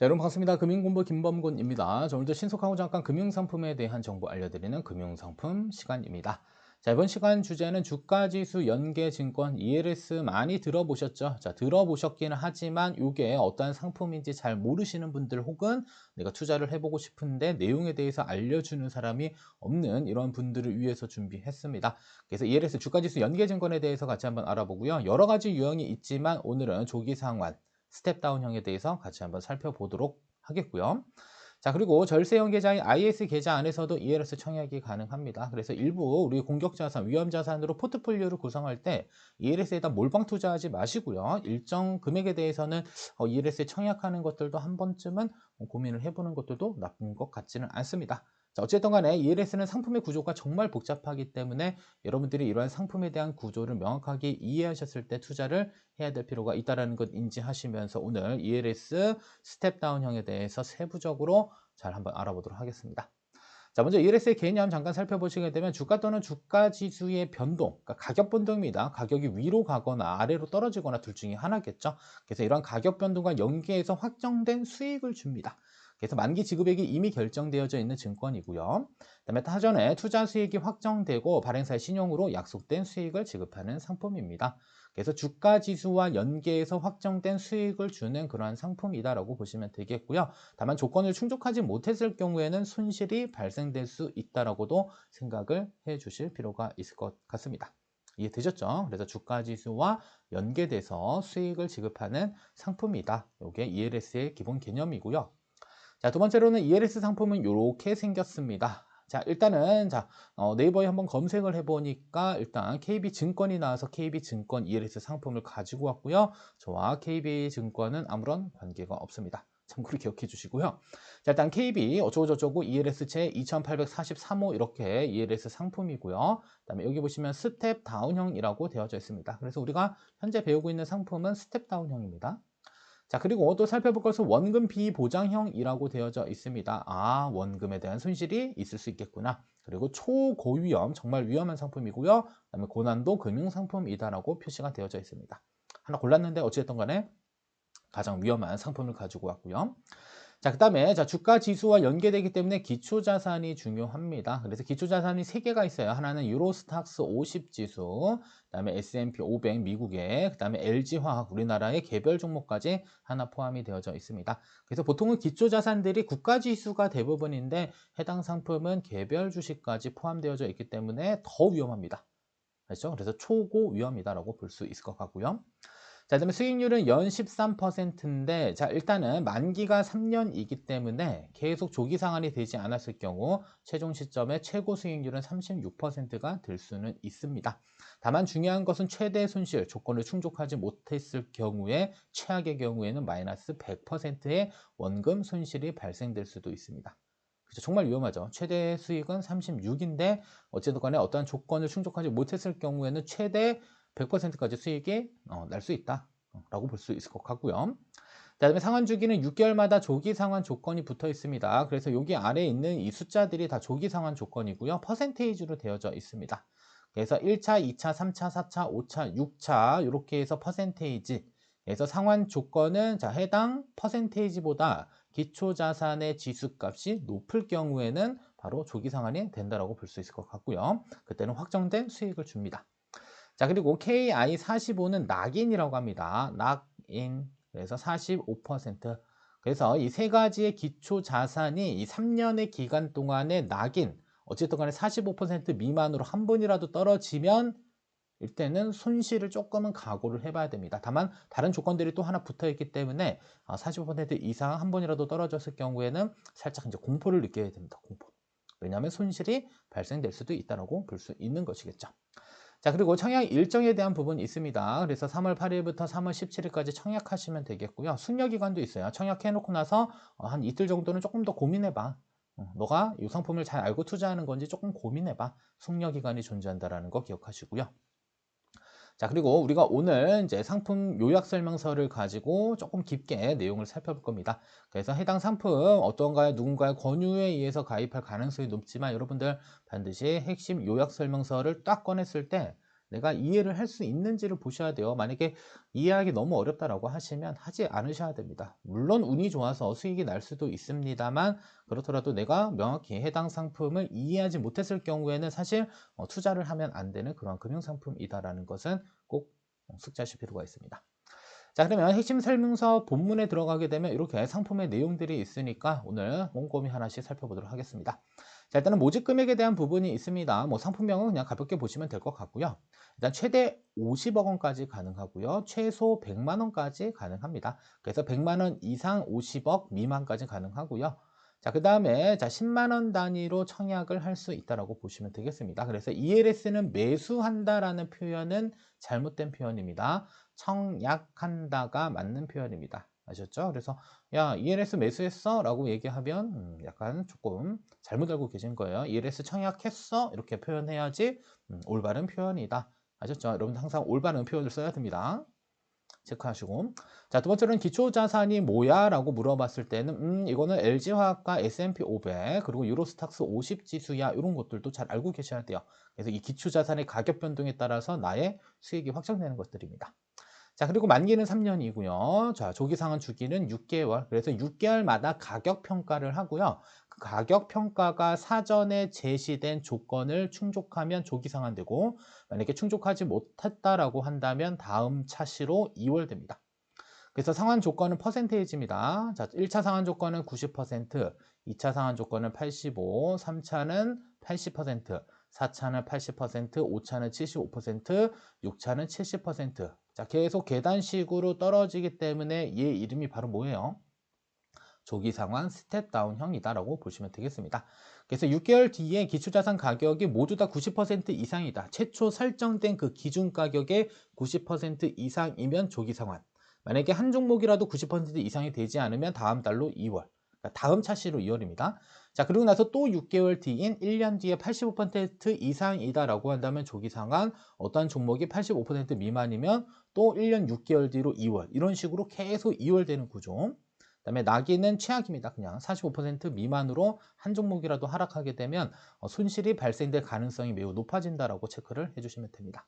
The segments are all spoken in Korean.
자, 여러분 반갑습니다. 금융공부 김범곤입니다. 자, 오늘도 신속하고 잠깐 금융상품에 대한 정보 알려드리는 금융상품 시간입니다. 자, 이번 시간 주제는 주가지수 연계증권 ELS 많이 들어보셨죠? 자, 들어보셨기는 하지만 이게 어떠한 상품인지 잘 모르시는 분들 혹은 내가 투자를 해보고 싶은데 내용에 대해서 알려주는 사람이 없는 이런 분들을 위해서 준비했습니다. 그래서 ELS 주가지수 연계증권에 대해서 같이 한번 알아보고요. 여러 가지 유형이 있지만 오늘은 조기 상환, 스텝다운형에 대해서 같이 한번 살펴보도록 하겠고요. 자 그리고 절세형 계좌인 IS 계좌 안에서도 ELS 청약이 가능합니다. 그래서 일부 우리 공격자산, 위험자산으로 포트폴리오를 구성할 때 ELS에다 몰빵 투자하지 마시고요. 일정 금액에 대해서는 ELS에 청약하는 것들도 한 번쯤은 고민을 해보는 것들도 나쁜 것 같지는 않습니다. 자, 어쨌든 간에 ELS는 상품의 구조가 정말 복잡하기 때문에 여러분들이 이러한 상품에 대한 구조를 명확하게 이해하셨을 때 투자를 해야 될 필요가 있다는 것 인지하시면서 오늘 ELS 스텝다운형에 대해서 세부적으로 잘 한번 알아보도록 하겠습니다. 자, 먼저 ELS의 개념 잠깐 살펴보시게 되면 주가 또는 주가 지수의 변동, 그러니까 가격 변동입니다. 가격이 위로 가거나 아래로 떨어지거나 둘 중에 하나겠죠. 그래서 이러한 가격 변동과 연계해서 확정된 수익을 줍니다. 그래서 만기 지급액이 이미 결정되어져 있는 증권이고요. 그다음에 사전에 투자 수익이 확정되고 발행사의 신용으로 약속된 수익을 지급하는 상품입니다. 그래서 주가 지수와 연계해서 확정된 수익을 주는 그러한 상품이다라고 보시면 되겠고요. 다만 조건을 충족하지 못했을 경우에는 손실이 발생될 수 있다라고도 생각을 해 주실 필요가 있을 것 같습니다. 이해되셨죠? 그래서 주가 지수와 연계돼서 수익을 지급하는 상품이다. 이게 ELS의 기본 개념이고요. 자, 두 번째로는 ELS 상품은 이렇게 생겼습니다. 자, 일단은 자, 어, 네이버에 한번 검색을 해보니까 일단 KB증권이 나와서 KB증권 ELS 상품을 가지고 왔고요. 저와 KB증권은 아무런 관계가 없습니다. 참고로 기억해 주시고요. 자, 일단 KB 어쩌고저쩌고 ELS 제 2843호 이렇게 ELS 상품이고요. 그다음에 여기 보시면 스텝 다운형이라고 되어져 있습니다. 그래서 우리가 현재 배우고 있는 상품은 스텝 다운형입니다. 자 그리고 또 살펴볼 것은 원금 비보장형이라고 되어져 있습니다. 아 원금에 대한 손실이 있을 수 있겠구나. 그리고 초고위험 정말 위험한 상품이고요. 그다음에 고난도 금융상품이다라고 표시가 되어져 있습니다. 하나 골랐는데 어찌됐든 간에 가장 위험한 상품을 가지고 왔고요. 자, 그 다음에 자, 주가 지수와 연계되기 때문에 기초 자산이 중요합니다. 그래서 기초 자산이 세 개가 있어요. 하나는 유로스탁스 50 지수, 그 다음에 S&P 500 미국의, 그 다음에 LG화학 우리나라의 개별 종목까지 하나 포함이 되어져 있습니다. 그래서 보통은 기초 자산들이 국가 지수가 대부분인데 해당 상품은 개별 주식까지 포함되어져 있기 때문에 더 위험합니다. 그렇죠? 그래서 초고 위험이다라고 볼 수 있을 것 같고요. 자, 그다음에 수익률은 연 13%인데 자, 일단은 만기가 3년이기 때문에 계속 조기 상환이 되지 않았을 경우 최종 시점에 최고 수익률은 36%가 될 수는 있습니다. 다만 중요한 것은 최대 손실 조건을 충족하지 못했을 경우에 최악의 경우에는 마이너스 100%의 원금 손실이 발생될 수도 있습니다. 그렇죠. 정말 위험하죠. 최대 수익은 36인데 어쨌든 간에 어떠한 조건을 충족하지 못했을 경우에는 최대 100%까지 수익이 어, 날 수 있다. 라고 볼 수 있을 것 같고요. 그 다음에 상환 주기는 6개월마다 조기 상환 조건이 붙어 있습니다. 그래서 여기 아래에 있는 이 숫자들이 다 조기 상환 조건이고요. 퍼센테이지로 되어져 있습니다. 그래서 1차, 2차, 3차, 4차, 5차, 6차 이렇게 해서 퍼센테이지. 그래서 상환 조건은 자 해당 퍼센테이지보다 기초 자산의 지수값이 높을 경우에는 바로 조기 상환이 된다라고 볼 수 있을 것 같고요. 그때는 확정된 수익을 줍니다. 자, 그리고 KI45는 낙인이라고 합니다. 낙인. 그래서 45%. 그래서 이 세 가지의 기초 자산이 이 3년의 기간 동안에 낙인, 어쨌든 간에 45% 미만으로 한 번이라도 떨어지면 일때는 손실을 조금은 각오를 해봐야 됩니다. 다만 다른 조건들이 또 하나 붙어 있기 때문에 45% 아, 이상 한 번이라도 떨어졌을 경우에는 살짝 이제 공포를 느껴야 됩니다. 공포. 왜냐하면 손실이 발생될 수도 있다고 볼수 있는 것이겠죠. 자 그리고 청약 일정에 대한 부분이 있습니다. 그래서 3월 8일부터 3월 17일까지 청약하시면 되겠고요. 숙려 기간도 있어요. 청약해놓고 나서 어, 한 이틀 정도는 조금 더 고민해봐. 어, 너가 이 상품을 잘 알고 투자하는 건지 조금 고민해봐. 숙려 기간이 존재한다는 거 기억하시고요. 자 그리고 우리가 오늘 이제 상품 요약 설명서를 가지고 조금 깊게 내용을 살펴볼 겁니다. 그래서 해당 상품 어떤가요? 누군가의 권유에 의해서 가입할 가능성이 높지만 여러분들 반드시 핵심 요약 설명서를 딱 꺼냈을 때 내가 이해를 할 수 있는지를 보셔야 돼요. 만약에 이해하기 너무 어렵다라고 하시면 하지 않으셔야 됩니다. 물론 운이 좋아서 수익이 날 수도 있습니다만 그렇더라도 내가 명확히 해당 상품을 이해하지 못했을 경우에는 사실 어, 투자를 하면 안 되는 그런 금융상품이다라는 것은 꼭 숙지하실 필요가 있습니다. 자 그러면 핵심 설명서 본문에 들어가게 되면 이렇게 상품의 내용들이 있으니까 오늘 꼼꼼히 하나씩 살펴보도록 하겠습니다. 자 일단은 모집 금액에 대한 부분이 있습니다. 뭐 상품명은 그냥 가볍게 보시면 될 것 같고요. 일단 최대 50억 원까지 가능하고요. 최소 100만 원까지 가능합니다. 그래서 100만 원 이상 50억 미만까지 가능하고요. 자, 그 다음에 자 10만 원 단위로 청약을 할 수 있다라고 보시면 되겠습니다. 그래서 ELS는 매수한다라는 표현은 잘못된 표현입니다. 청약한다가 맞는 표현입니다. 아셨죠? 그래서 야 ELS 매수했어? 라고 얘기하면 음, 약간 조금 잘못 알고 계신 거예요. ELS 청약했어? 이렇게 표현해야지 음, 올바른 표현이다. 아셨죠? 여러분 항상 올바른 표현을 써야 됩니다. 체크하시고 자 두 번째로는 기초자산이 뭐야? 라고 물어봤을 때는 음 이거는 LG화학과 S&P 500 그리고 유로스탁스 50 지수야 이런 것들도 잘 알고 계셔야 돼요 그래서 이 기초자산의 가격 변동에 따라서 나의 수익이 확정되는 것들입니다 자 그리고 만기는 3년이고요 자 조기상환 주기는 6개월 그래서 6개월마다 가격 평가를 하고요 그 가격 평가가 사전에 제시된 조건을 충족하면 조기상환되고 만약에 충족하지 못했다라고 한다면 다음 차시로 2월 됩니다. 그래서 상환 조건은 퍼센테이지입니다. 자, 1차 상환 조건은 90%, 2차 상환 조건은 85, 3차는 80%, 4차는 80%, 5차는 75%, 6차는 70%. 자, 계속 계단식으로 떨어지기 때문에 얘 이름이 바로 뭐예요? 조기 상환 스텝 다운형이다라고 보시면 되겠습니다. 그래서 6개월 뒤에 기초자산 가격이 모두 다 90% 이상이다. 최초 설정된 그 기준 가격의 90% 이상이면 조기 상환. 만약에 한 종목이라도 90% 이상이 되지 않으면 다음 달로 2월. 그러니까 다음 차시로 2월입니다. 자, 그리고 나서 또 6개월 뒤인 1년 뒤에 85% 이상이다라고 한다면 조기 상환, 어떠한 종목이 85% 미만이면 또 1년 6개월 뒤로 2월. 이런 식으로 계속 2월 되는 구조. 그 다음에 나기는 최악입니다. 그냥 45% 미만으로 한 종목이라도 하락하게 되면 어, 손실이 발생될 가능성이 매우 높아진다라고 체크를 해주시면 됩니다.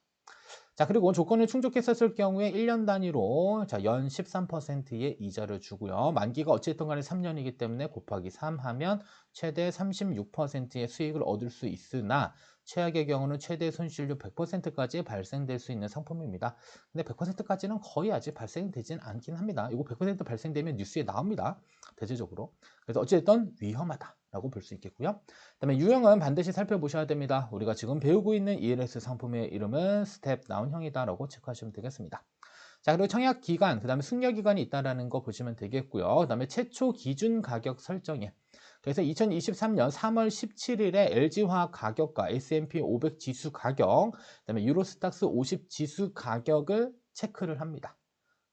자 그리고 조건을 충족했었을 경우에 1년 단위로 자, 연 13%의 이자를 주고요. 만기가 어쨌든 간에 3년이기 때문에 곱하기 3 하면 최대 36%의 수익을 얻을 수 있으나 최악의 경우는 최대 손실률 100%까지 발생될 수 있는 상품입니다. 근데 100%까지는 거의 아직 발생되진 않긴 합니다. 이거 100% 발생되면 뉴스에 나옵니다. 대체적으로. 그래서 어쨌든 위험하다. 라고 볼 수 있겠고요. 그 다음에 유형은 반드시 살펴보셔야 됩니다. 우리가 지금 배우고 있는 ELS 상품의 이름은 스텝 다운형이다 라고 체크하시면 되겠습니다. 자 그리고 청약 기간, 그 다음에 숙려 기간이 있다는 거 보시면 되겠고요. 그 다음에 최초 기준 가격 설정에 그래서 2023년 3월 17일에 LG화학 가격과 S&P 500 지수 가격, 그다음에 유로스탁스 50 지수 가격을 체크를 합니다.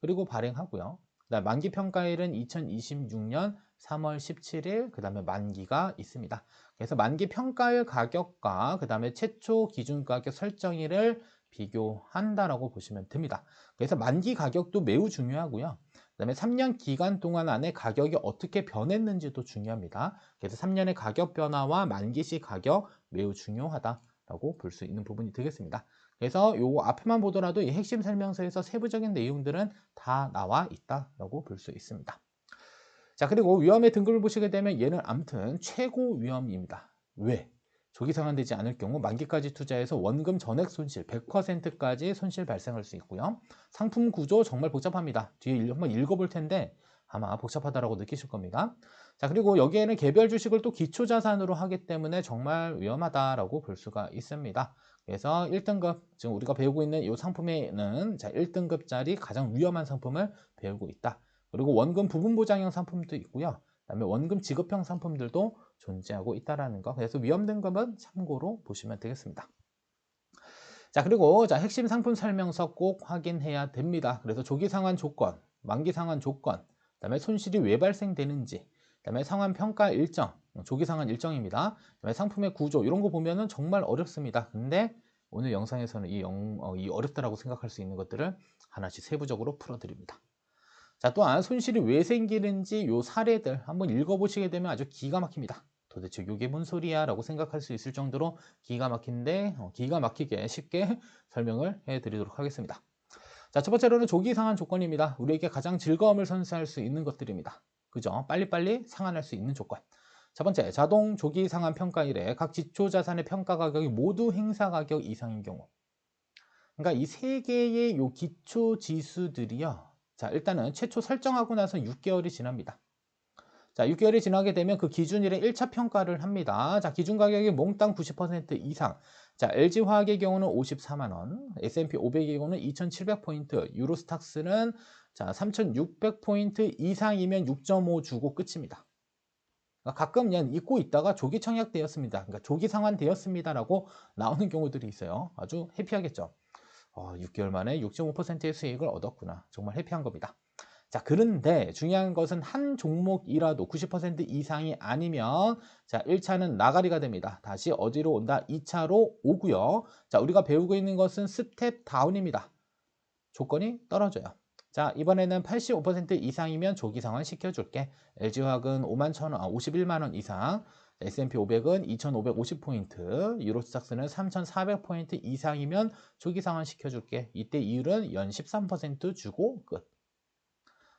그리고 발행하고요. 만기 평가일은 2026년 3월 17일, 그 다음에 만기가 있습니다. 그래서 만기 평가일 가격과 그 다음에 최초 기준 가격 설정일을 비교한다라고 보시면 됩니다. 그래서 만기 가격도 매우 중요하고요. 그 다음에 3년 기간 동안 안에 가격이 어떻게 변했는지도 중요합니다. 그래서 3년의 가격 변화와 만기시 가격 매우 중요하다라고 볼 수 있는 부분이 되겠습니다. 그래서 요 앞에만 보더라도 이 핵심 설명서에서 세부적인 내용들은 다 나와 있다라고 볼 수 있습니다. 자 그리고 위험의 등급을 보시게 되면 얘는 아무튼 최고 위험입니다. 왜? 조기 상환되지 않을 경우 만기까지 투자해서 원금 전액 손실 100%까지 손실 발생할 수 있고요. 상품 구조 정말 복잡합니다. 뒤에 한번 읽어볼 텐데 아마 복잡하다라고 느끼실 겁니다. 자 그리고 여기에는 개별 주식을 또 기초 자산으로 하기 때문에 정말 위험하다라고 볼 수가 있습니다. 그래서 1등급 지금 우리가 배우고 있는 이 상품에는 자 1등급짜리 가장 위험한 상품을 배우고 있다. 그리고 원금 부분 보장형 상품도 있고요. 그다음에 원금 지급형 상품들도 존재하고 있다라는 거. 그래서 위험 등급은 참고로 보시면 되겠습니다. 자, 그리고 자, 핵심 상품 설명서 꼭 확인해야 됩니다. 그래서 조기 상환 조건, 만기 상환 조건, 그다음에 손실이 왜 발생되는지, 그다음에 상환 평가 일정, 조기 상환 일정입니다. 그다음에 상품의 구조 이런 거 보면은 정말 어렵습니다. 근데 오늘 영상에서는 이, 영, 어, 이 어렵다라고 생각할 수 있는 것들을 하나씩 세부적으로 풀어드립니다. 자, 또한 손실이 왜 생기는지 요 사례들 한번 읽어보시게 되면 아주 기가 막힙니다. 도대체 이게 뭔 소리야 라고 생각할 수 있을 정도로 기가 막힌데 어, 기가 막히게 쉽게 설명을 해드리도록 하겠습니다. 자, 첫 번째로는 조기 상한 조건입니다. 우리에게 가장 즐거움을 선사할 수 있는 것들입니다. 그죠? 빨리빨리 상환할 수 있는 조건. 첫 번째, 자동 조기 상환 평가 일에 각 지초 자산의 평가 가격이 모두 행사 가격 이상인 경우. 그러니까 이 세 개의 요 기초 지수들이요. 자, 일단은 최초 설정하고 나서 6개월이 지납니다. 자, 6개월이 지나게 되면 그 기준일에 1차 평가를 합니다. 자, 기준 가격이 몽땅 90% 이상. 자, LG화학의 경우는 54만 원, S&P 500의 경우는 2,700포인트, 유로스탁스는 자, 3,600포인트 이상이면 6.5 주고 끝입니다. 그러니까 가끔 그냥 잊고 있다가 조기 청약되었습니다. 그러니까 조기 상환되었습니다라고 나오는 경우들이 있어요. 아주 해피하겠죠. 어, 6개월 만에 6.5%의 수익을 얻었구나. 정말 해피한 겁니다. 자, 그런데 중요한 것은 한 종목이라도 90% 이상이 아니면 자, 1차는 나가리가 됩니다. 다시 어디로 온다? 2차로 오고요. 자, 우리가 배우고 있는 것은 스텝 다운입니다. 조건이 떨어져요. 자, 이번에는 85% 이상이면 조기 상환 시켜줄게. LG화학은 5만 1 0 0 0 원, 아, 51만 원 이상. S&P 500은 2,550포인트, 유로스탁스는 3,400포인트 이상이면 조기 상환 시켜줄게. 이때 이율은 연 13% 주고 끝.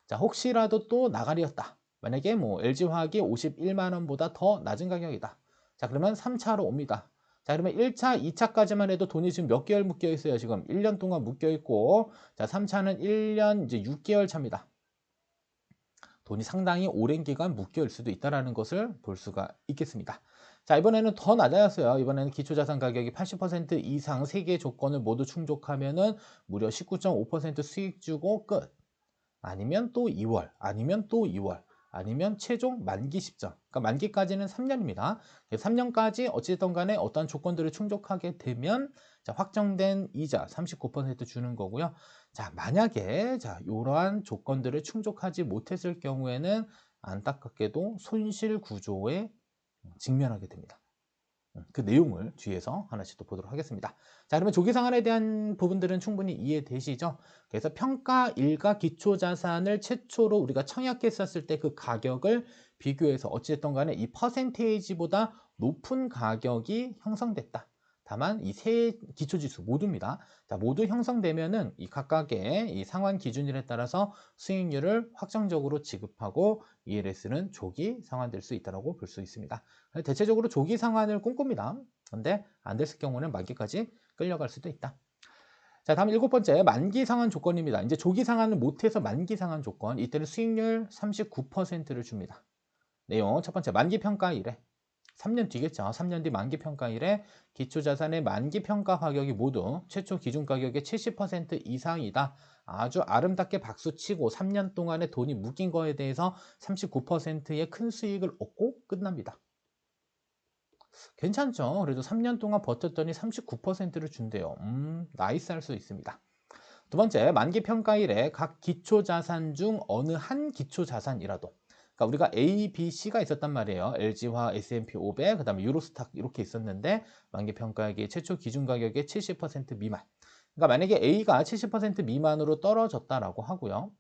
자, 혹시라도 또 나가리였다. 만약에 뭐 LG화학이 51만 원보다 더 낮은 가격이다. 자, 그러면 3차로 옵니다. 자, 그러면 1차, 2차까지만 해도 돈이 지금 몇 개월 묶여 있어요. 지금 1년 동안 묶여 있고, 자, 3차는 1년 이제 6개월 차입니다. 돈이 상당히 오랜 기간 묶여 있을 수도 있다는 것을 볼 수가 있겠습니다. 자, 이번에는 더 낮아졌어요. 이번에는 기초자산 가격이 80% 이상 3개 조건을 모두 충족하면 은 무려 19.5% 수익 주고 끝. 아니면 또 2월, 아니면 또 2월, 아니면 최종 만기 시점. 그러니까 만기까지는 3년입니다. 3년까지 어찌됐든 간에 어떤 조건들을 충족하게 되면 자, 확정된 이자 39% 주는 거고요. 자, 만약에 자, 이러한 조건들을 충족하지 못했을 경우에는 안타깝게도 손실 구조에 직면하게 됩니다. 음, 그 내용을 뒤에서 하나씩 또 보도록 하겠습니다. 자, 그러면 조기상환에 대한 부분들은 충분히 이해되시죠? 그래서 평가 일가 기초자산을 최초로 우리가 청약했었을 때 그 가격을 비교해서 어찌됐든 간에 이 퍼센테이지보다 높은 가격이 형성됐다. 다만 이 세 기초지수 모두입니다. 자, 모두 형성되면은 이 각각의 이 상환 기준일에 따라서 수익률을 확정적으로 지급하고 ELS는 조기 상환될 수 있다고 볼 수 있습니다. 대체적으로 조기 상환을 꿈꿉니다. 근데 안 됐을 경우는 만기까지 끌려갈 수도 있다. 자, 다음 일곱 번째 만기 상환 조건입니다. 이제 조기 상환을 못해서 만기 상환 조건 이때는 수익률 39%를 줍니다. 내용 첫 번째 만기 평가일에 3년 뒤겠죠. 3년 뒤 만기 평가일에 기초 자산의 만기 평가 가격이 모두 최초 기준 가격의 70% 이상이다. 아주 아름답게 박수 치고 3년 동안에 돈이 묶인 거에 대해서 39%의 큰 수익을 얻고 끝납니다. 괜찮죠? 그래도 3년 동안 버텼더니 39%를 준대요. 음, 나이스 할 수 있습니다. 두 번째, 만기 평가일에 각 기초 자산 중 어느 한 기초 자산이라도 그러니까 우리가 A, B, C가 있었단 말이에요. LG화, S&P 500, 그 다음에 유로스탁 이렇게 있었는데 만기 평가액이 최초 기준 가격의 70% 미만. 그러니까 만약에 A가 70% 미만으로 떨어졌다라고 하고요.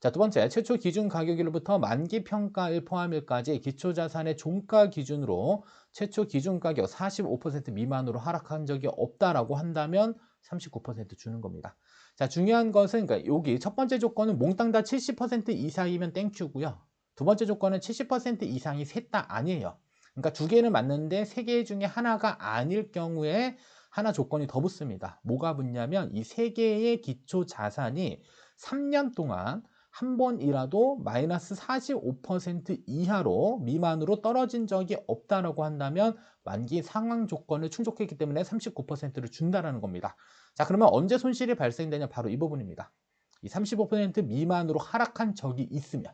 자, 두 번째, 최초 기준 가격일로부터 만기 평가일 포함일까지 기초 자산의 종가 기준으로 최초 기준 가격 45% 미만으로 하락한 적이 없다라고 한다면 39% 주는 겁니다. 자, 중요한 것은 그러니까 여기 첫 번째 조건은 몽땅 다 70% 이상이면 땡큐고요. 두 번째 조건은 70% 이상이 셋 다 아니에요. 그러니까 두 개는 맞는데 세 개 중에 하나가 아닐 경우에 하나 조건이 더 붙습니다. 뭐가 붙냐면 이 세 개의 기초 자산이 3년 동안 한 번이라도 마이너스 45% 이하로 미만으로 떨어진 적이 없다라고 한다면 만기 상황 조건을 충족했기 때문에 39%를 준다라는 겁니다. 자, 그러면 언제 손실이 발생되냐? 바로 이 부분입니다. 이 35% 미만으로 하락한 적이 있으면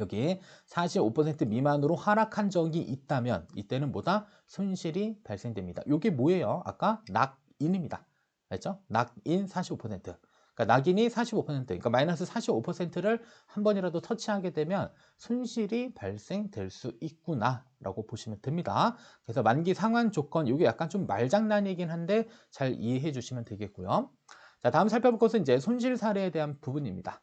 여기 45% 미만으로 하락한 적이 있다면 이때는 뭐다? 손실이 발생됩니다. 이게 뭐예요? 아까 낙인입니다. 알죠? 낙인 45%. 그러니까 낙인이 45% 그러니까 마이너스 45%를 한 번이라도 터치하게 되면 손실이 발생될 수 있구나 라고 보시면 됩니다. 그래서 만기 상환 조건 이게 약간 좀 말장난이긴 한데 잘 이해해 주시면 되겠고요. 자 다음 살펴볼 것은 이제 손실 사례에 대한 부분입니다.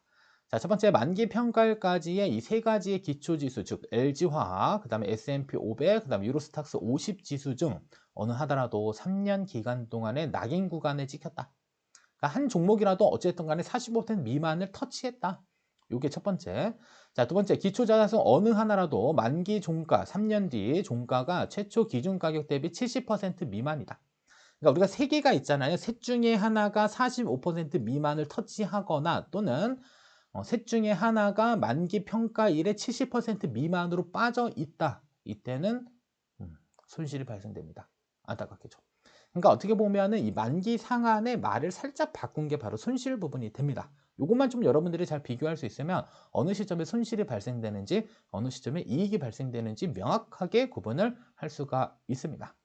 자, 첫 번째 만기 평가일까지의 이 세 가지의 기초 지수, 즉 LG화학, 그다음에 S&P 500, 그다음에 유로스탁스 50 지수 중 어느 하더라도 3년 기간 동안에 낙인 구간에 찍혔다. 그러니까 한 종목이라도 어쨌든 간에 45% 미만을 터치했다. 이게 첫 번째. 자, 두 번째, 기초 자산수 어느 하나라도 만기 종가, 3년 뒤 종가가 최초 기준 가격 대비 70% 미만이다. 그러니까 우리가 세 개가 있잖아요. 셋 중에 하나가 45% 미만을 터치하거나 또는 어, 셋 중에 하나가 만기 평가일에 70% 미만으로 빠져 있다. 이때는 음, 손실이 발생됩니다. 안타깝게죠. 그러니까 어떻게 보면은 이 만기 상한의 말을 살짝 바꾼 게 바로 손실 부분이 됩니다. 이것만 좀 여러분들이 잘 비교할 수 있으면 어느 시점에 손실이 발생되는지 어느 시점에 이익이 발생되는지 명확하게 구분을 할 수가 있습니다.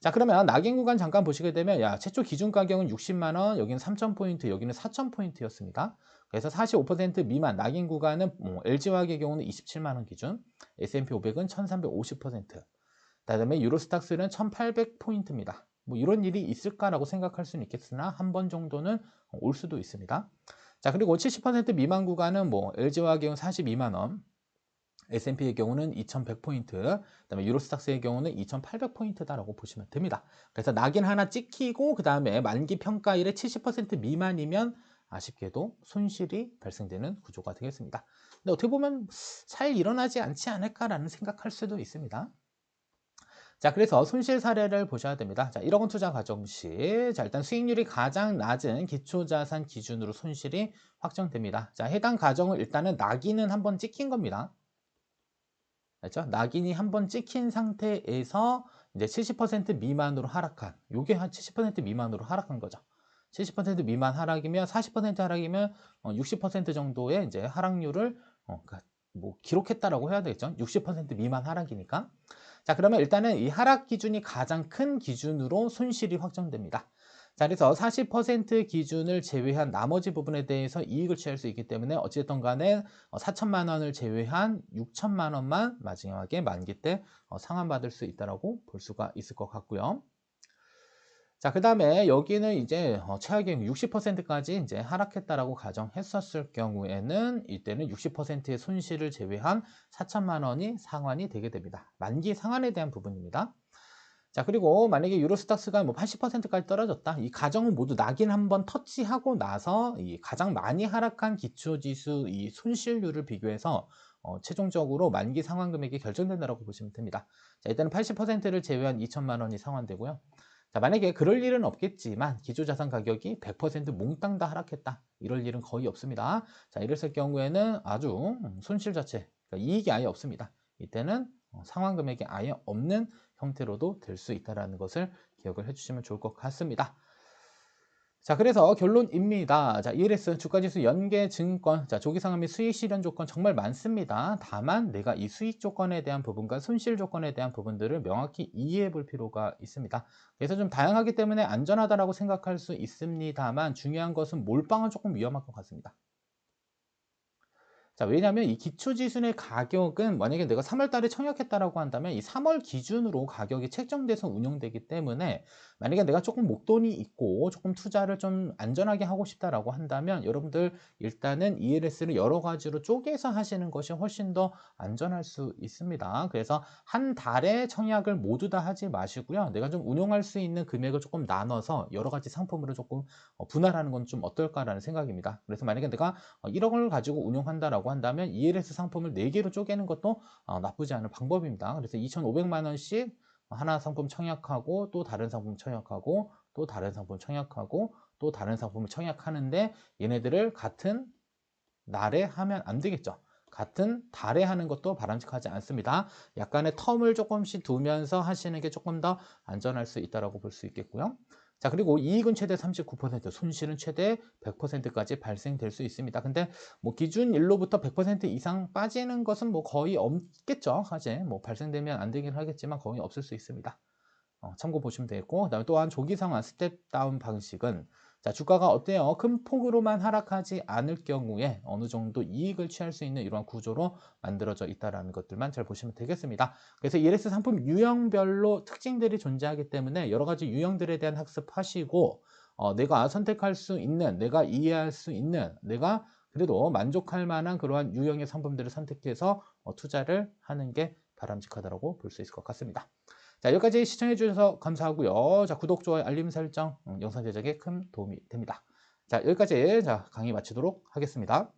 자 그러면 낙인 구간 잠깐 보시게 되면 야 최초 기준 가격은 60만원 여기는 3,000포인트 여기는 4,000포인트였습니다. 그래서 45% 미만 낙인 구간은 뭐 LG화학의 경우는 27만원 기준 S&P 500은 1350% 그다음에 유로스탁스는 1800포인트입니다. 뭐 이런 일이 있을까라고 생각할 수는 있겠으나 한 번 정도는 올 수도 있습니다. 자 그리고 70% 미만 구간은 뭐 LG화학의 경우 42만 원, S&P의 경우는 2100포인트, 그다음에 유로스탁스의 경우는 2800포인트다라고 보시면 됩니다. 그래서 낙인 하나 찍히고 그다음에 만기 평가일에 70% 미만이면 아쉽게도 손실이 발생되는 구조가 되겠습니다. 근데 어떻게 보면 잘 일어나지 않지 않을까라는 생각할 수도 있습니다. 자, 그래서 손실 사례를 보셔야 됩니다. 자, 1억 원 투자 가정 시, 자, 일단 수익률이 가장 낮은 기초자산 기준으로 손실이 확정됩니다. 자, 해당 가정을 일단은 낙인은 한번 찍힌 겁니다. 그렇죠? 낙인이 한 번 찍힌 상태에서 이제 70% 미만으로 하락한, 요게 한 70% 미만으로 하락한 거죠. 70% 미만 하락이면 40% 하락이면 60% 어, 정도의 이제 하락률을 어, 그러니까 뭐 기록했다라고 해야 되겠죠. 60% 미만 하락이니까. 자, 그러면 일단은 이 하락 기준이 가장 큰 기준으로 손실이 확정됩니다. 자, 그래서 40% 기준을 제외한 나머지 부분에 대해서 이익을 취할 수 있기 때문에 어찌됐든 간에 4천만 어, 원을 제외한 6천만 원만 마지막에 만기 때 어, 상환받을 수 있다라고 볼 수가 있을 것 같고요. 자, 그 다음에 여기는 이제 어, 최하경 60%까지 이제 하락했다라고 가정했었을 경우에는 이때는 60%의 손실을 제외한 4천만 원이 상환이 되게 됩니다. 만기 상환에 대한 부분입니다. 자, 그리고 만약에 유로스탁스가 뭐 80%까지 떨어졌다. 이 가정은 모두 낙인 한번 터치하고 나서 이 가장 많이 하락한 기초지수 이 손실률을 비교해서 어, 최종적으로 만기 상환 금액이 결정된다고 보시면 됩니다. 자, 일단은 80%를 제외한 2천만 원이 상환되고요. 자, 만약에 그럴 일은 없겠지만 기초자산 가격이 100% 몽땅 다 하락했다. 이럴 일은 거의 없습니다. 자, 이랬을 경우에는 아주 손실 자체, 그러니까 이익이 아예 없습니다. 이때는 어, 상환 금액이 아예 없는 형태로도 될 수 있다는 것을 기억을 해주시면 좋을 것 같습니다. 자, 그래서 결론입니다. 자, ELS 주가지수 연계 증권, 자, 조기 상환 및 수익 실현 조건 정말 많습니다. 다만 내가 이 수익 조건에 대한 부분과 손실 조건에 대한 부분들을 명확히 이해해 볼 필요가 있습니다. 그래서 좀 다양하기 때문에 안전하다라고 생각할 수 있습니다만 중요한 것은 몰빵은 조금 위험할 것 같습니다. 자, 왜냐하면 이 기초지수의 가격은 만약에 내가 3월 달에 청약했다라고 한다면 이 3월 기준으로 가격이 책정돼서 운영되기 때문에 만약에 내가 조금 목돈이 있고 조금 투자를 좀 안전하게 하고 싶다라고 한다면 여러분들 일단은 ELS를 여러 가지로 쪼개서 하시는 것이 훨씬 더 안전할 수 있습니다. 그래서 한 달에 청약을 모두 다 하지 마시고요. 내가 좀 운용할 수 있는 금액을 조금 나눠서 여러 가지 상품으로 조금 어, 분할하는 건 좀 어떨까라는 생각입니다. 그래서 만약에 내가 1억을 어, 가지고 운용한다라고 라고 한다면 ELS 상품을 4개로 쪼개는 것도 어, 나쁘지 않은 방법입니다. 그래서 2,500만 원씩 하나 상품 청약하고 또 다른 상품 청약하고 또 다른 상품 청약하고 또 다른 상품을 청약하는데 얘네들을 같은 날에 하면 안 되겠죠. 같은 달에 하는 것도 바람직하지 않습니다. 약간의 텀을 조금씩 두면서 하시는 게 조금 더 안전할 수 있다고 볼수 있겠고요. 자, 그리고 이익은 최대 39%, 손실은 최대 100%까지 발생될 수 있습니다. 근데 뭐 기준 일로부터 100% 이상 빠지는 것은 뭐 거의 없겠죠. 사실 뭐 발생되면 안 되긴 하겠지만 거의 없을 수 있습니다. 어, 참고 보시면 되겠고, 그 다음에 또한 조기 상환 스텝 다운 방식은 자, 주가가 어때요? 큰 폭으로만 하락하지 않을 경우에 어느 정도 이익을 취할 수 있는 이러한 구조로 만들어져 있다는 것들만 잘 보시면 되겠습니다. 그래서 ELS 상품 유형별로 특징들이 존재하기 때문에 여러 가지 유형들에 대한 학습하시고 어, 내가 선택할 수 있는, 내가 이해할 수 있는, 내가 그래도 만족할 만한 그러한 유형의 상품들을 선택해서 어, 투자를 하는 게 바람직하다고 볼 수 있을 것 같습니다. 자, 여기까지 시청해 주셔서 감사하고요. 자, 구독, 좋아요, 알림 설정 음, 영상 제작에 큰 도움이 됩니다. 자, 여기까지 자, 강의 마치도록 하겠습니다.